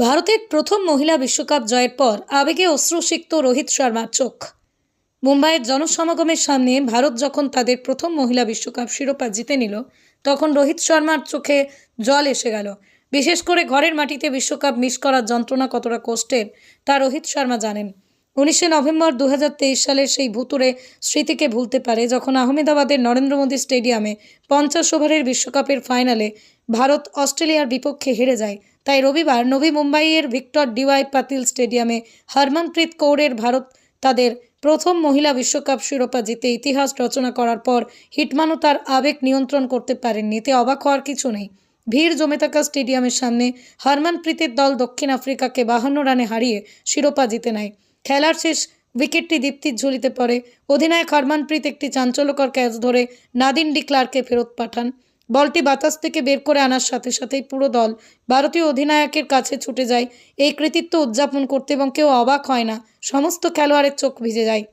ভারতের প্রথম মহিলা বিশ্বকাপ জয়ের পর আবেগে অশ্রুসিক্ত রোহিত শর্মার চোখ। মুম্বাইয়ের জনসমাগমের সামনে ভারত যখন তাদের প্রথম মহিলা বিশ্বকাপ শিরোপা জিতে নিল, তখন রোহিত শর্মার চোখে জল এসে গেল। বিশেষ করে ঘরের মাটিতে বিশ্বকাপ মিস করার যন্ত্রণা কতটা কষ্টের, তা রোহিত শর্মা জানেন। উনিশে নভেম্বর দু হাজার তেইশ সালের সেই ভুতুরে স্মৃতিকে ভুলতে পারে যখন আহমেদাবাদের নরেন্দ্র মোদী স্টেডিয়ামে পঞ্চাশ ওভারের বিশ্বকাপের ফাইনালে ভারত অস্ট্রেলিয়ার বিপক্ষে হেরে যায়। তাই রবিবার নবী মুম্বাইয়ের ভিক্টর ডিওয়াই পাতিল স্টেডিয়ামে হরমনপ্রীত কৌরের ভারত তাদের প্রথম মহিলা বিশ্বকাপ শিরোপা জিতে ইতিহাস রচনা করার পর হিটমানও তার আবেগ নিয়ন্ত্রণ করতে পারেননি। এতে অবাক হওয়ার কিছু নেই। ভিড় জমে থাকা স্টেডিয়ামের সামনে হরমনপ্রীতের দল দক্ষিণ আফ্রিকাকে বাহান্ন রানে হারিয়ে শিরোপা জিতে নেয়। খেলার শেষ উইকেটটি দীপ্তির ঝুলিতে পড়ে। অধিনায়ক হরমানপ্রীত একটি চাঞ্চল্যকর ক্যাচ ধরে নাদিন ডি ক্লার্ককে ফেরত পাঠান। বলটি বাতাস থেকে বের করে আনার সাথে সাথেই পুরো দল ভারতীয় অধিনায়কের কাছে ছুটে যায়। এই কৃতিত্ব উদযাপন করতে এবং কেউ অবাক হয় না, সমস্ত খেলোয়াড়ের চোখ ভিজে যায়।